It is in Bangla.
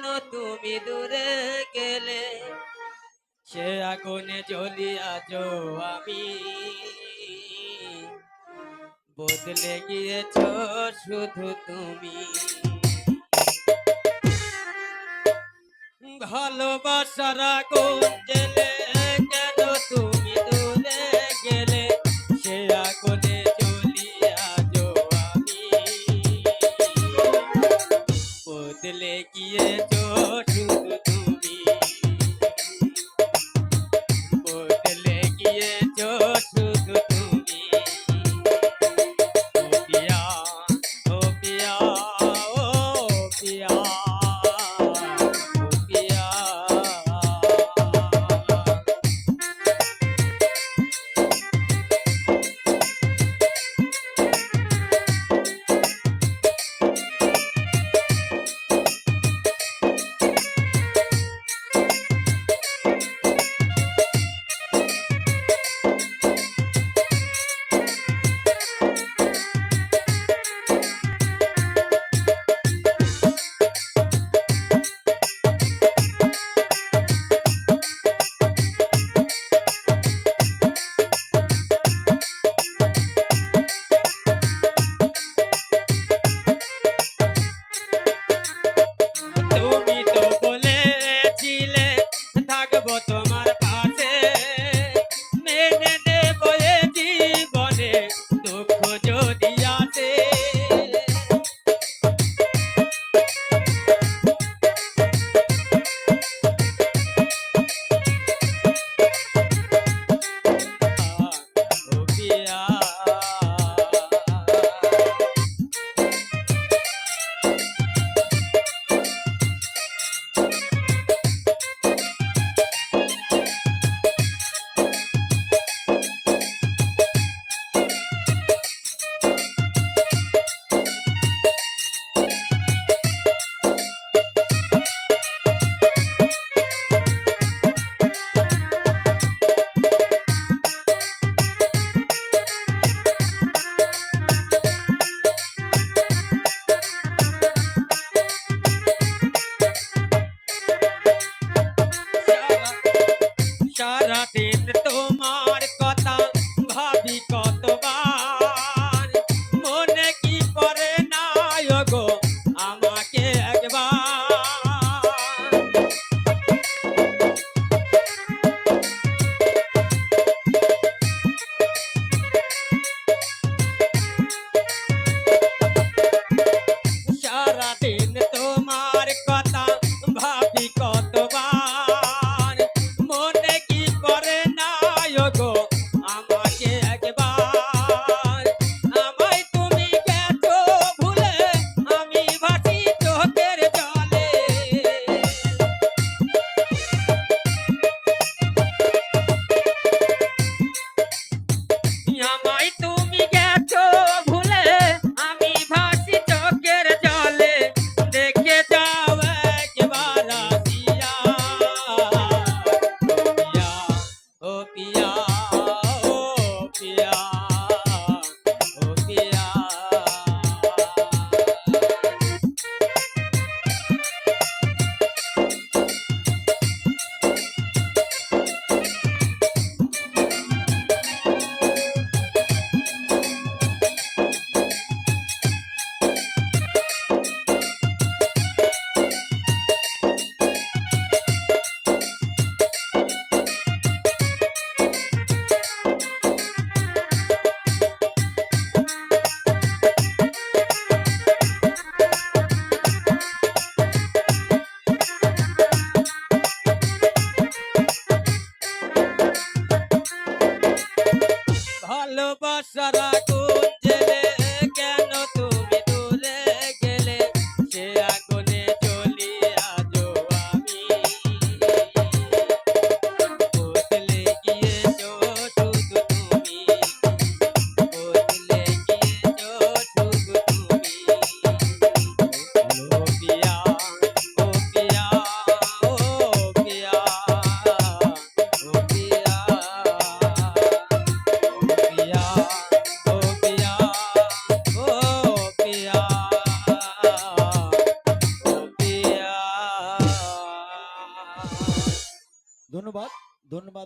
কেন তুমি দূরে গেলে? সে আগুনে জ্বলিয়া যো আমি। বদলে গিয়েছ শুধু তুমি। ভালোবাসার আগুন জেলে Saracos. ধন্যবাদ ধন্যবাদ।